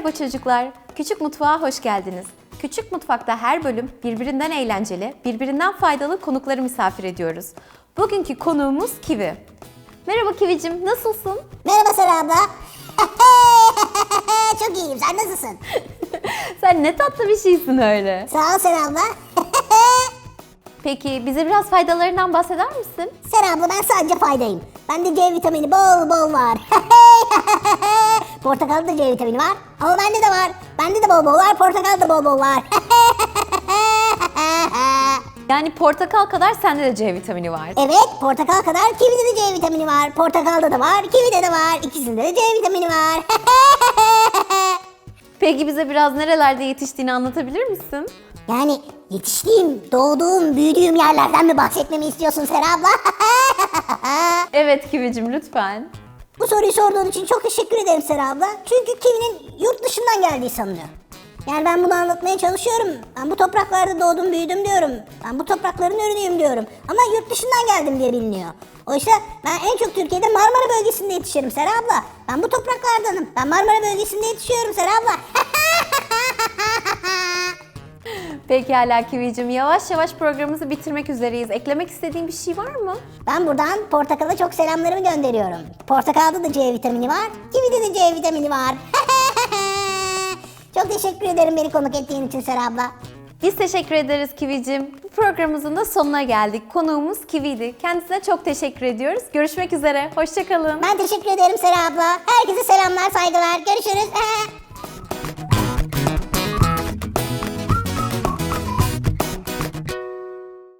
Merhaba çocuklar. Küçük Mutfağa hoş geldiniz. Küçük Mutfak'ta her bölüm birbirinden eğlenceli, birbirinden faydalı konukları misafir ediyoruz. Bugünkü konuğumuz Kivi. Merhaba Kivi'cim, nasılsın? Merhaba Sera abla. Çok iyiyim. Sen nasılsın? Sen ne tatlı bir şeysin öyle. Sağ ol Sera abla. Peki bize biraz faydalarından bahseder misin? Sera abla ben sadece faydayım. Bende C vitamini bol bol var. Portakalda da C vitamini var. Ama bende de var. Bende de bol bol var. Portakalda da bol bol var. Yani portakal kadar sende de C vitamini var. evet portakal kadar kivide de C vitamini var. Portakalda da var. Kivide de var. İkisinde de C vitamini var. Peki bize biraz nerelerde yetiştiğini anlatabilir misin? yani yetiştiğim, doğduğum, büyüdüğüm yerlerden mi bahsetmemi istiyorsun Sera abla? Evet Kivi'cim lütfen. Bu soruyu sorduğun için çok teşekkür ederim Sera abla. Çünkü Kivi'nin yurt dışından geldiği sanılıyor. Yani ben bunu anlatmaya çalışıyorum. Ben bu topraklarda doğdum büyüdüm diyorum. Ben bu toprakların ürünüyüm diyorum. Ama yurt dışından geldim diye biliniyor. Oysa ben en çok Türkiye'de Marmara bölgesinde yetişirim Sera abla. Ben bu topraklardanım. Ben Marmara bölgesinde yetişiyorum Sera abla. Pekala Kivi'cim yavaş yavaş programımızı bitirmek üzereyiz. Eklemek istediğin bir şey var mı? Ben buradan portakala çok selamlarımı gönderiyorum. Portakalda da C vitamini var. Kivide de C vitamini var. çok teşekkür ederim beni konuk ettiğin için Sera abla. Biz teşekkür ederiz Kivi'cim. Bu programımızın da sonuna geldik. Konuğumuz Kivi'ydi. Kendisine çok teşekkür ediyoruz. Görüşmek üzere. Hoşçakalın. Ben teşekkür ederim Sera abla. Herkese selamlar, saygılar. Görüşürüz.